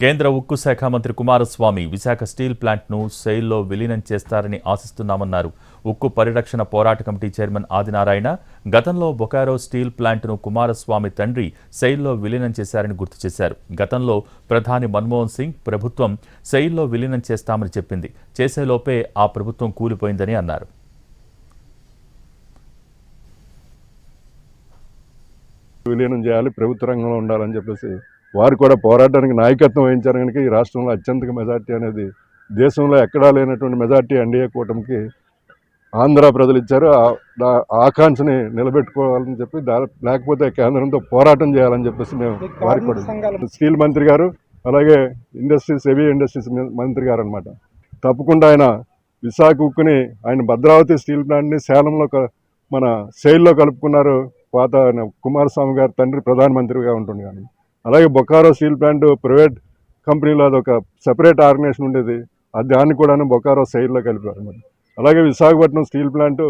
కేంద్ర ఉక్కు శాఖ మంత్రి కుమారస్వామి విశాఖ స్టీల్ ప్లాంట్ను సెయిల్లో విలీనం చేస్తారని ఆశిస్తున్నామన్నారు. ఉక్కు పరిరక్షణ పోరాట కమిటీ చైర్మన్ ఆదినారాయణ గతంలో బొకారో స్టీల్ ప్లాంట్ను కుమారస్వామి తండ్రి సెయిల్లో విలీనం చేశారని గుర్తు చేశారు. గతంలో ప్రధాని మన్మోహన్ సింగ్ ప్రభుత్వం సెయిల్లో విలీనం చేస్తామని చెప్పింది. చేసేలోపే ఆ ప్రభుత్వం కూలిపోయిందని అన్నారు. విలీనం చేయాలి ప్రభుత్వ రంగంలో ఉండాలని చెప్పేసి వారు కూడా పోరాటానికి నాయకత్వం వహించారు కనుక ఈ రాష్ట్రంలో అత్యంత మెజార్టీ అనేది దేశంలో ఎక్కడా లేనటువంటి మెజార్టీ ఎన్డీఏ కూటమికి ఆంధ్ర ప్రజలు ఇచ్చారు. ఆకాంక్షని నిలబెట్టుకోవాలని చెప్పి దా- లేకపోతే కేంద్రంతో పోరాటం చేయాలని చెప్పేసి మేము వారికి కూడా స్టీల్ మంత్రి గారు అలాగే ఇండస్ట్రీస్ హెవీ ఇండస్ట్రీస్ మంత్రి గారు అనమాట తప్పకుండా ఆయన విశాఖ ఉక్కుని ఆయన భద్రావతి స్టీల్ ప్లాంట్ని సేలంలో మన సెయిల్లో కలుపుకున్నారు. పాత కుమారస్వామి గారు తండ్రి ప్రధానమంత్రిగా ఉంటుంది కానీ అలాగే బొకారో స్టీల్ ప్లాంట్ ప్రైవేట్ కంపెనీలో అదొక సెపరేట్ ఆర్గనైజేషన్ ఉండేది. అది దాన్ని కూడాను బొకారో సైడ్లో కలిపారు అలాగే విశాఖపట్నం స్టీల్ ప్లాంట్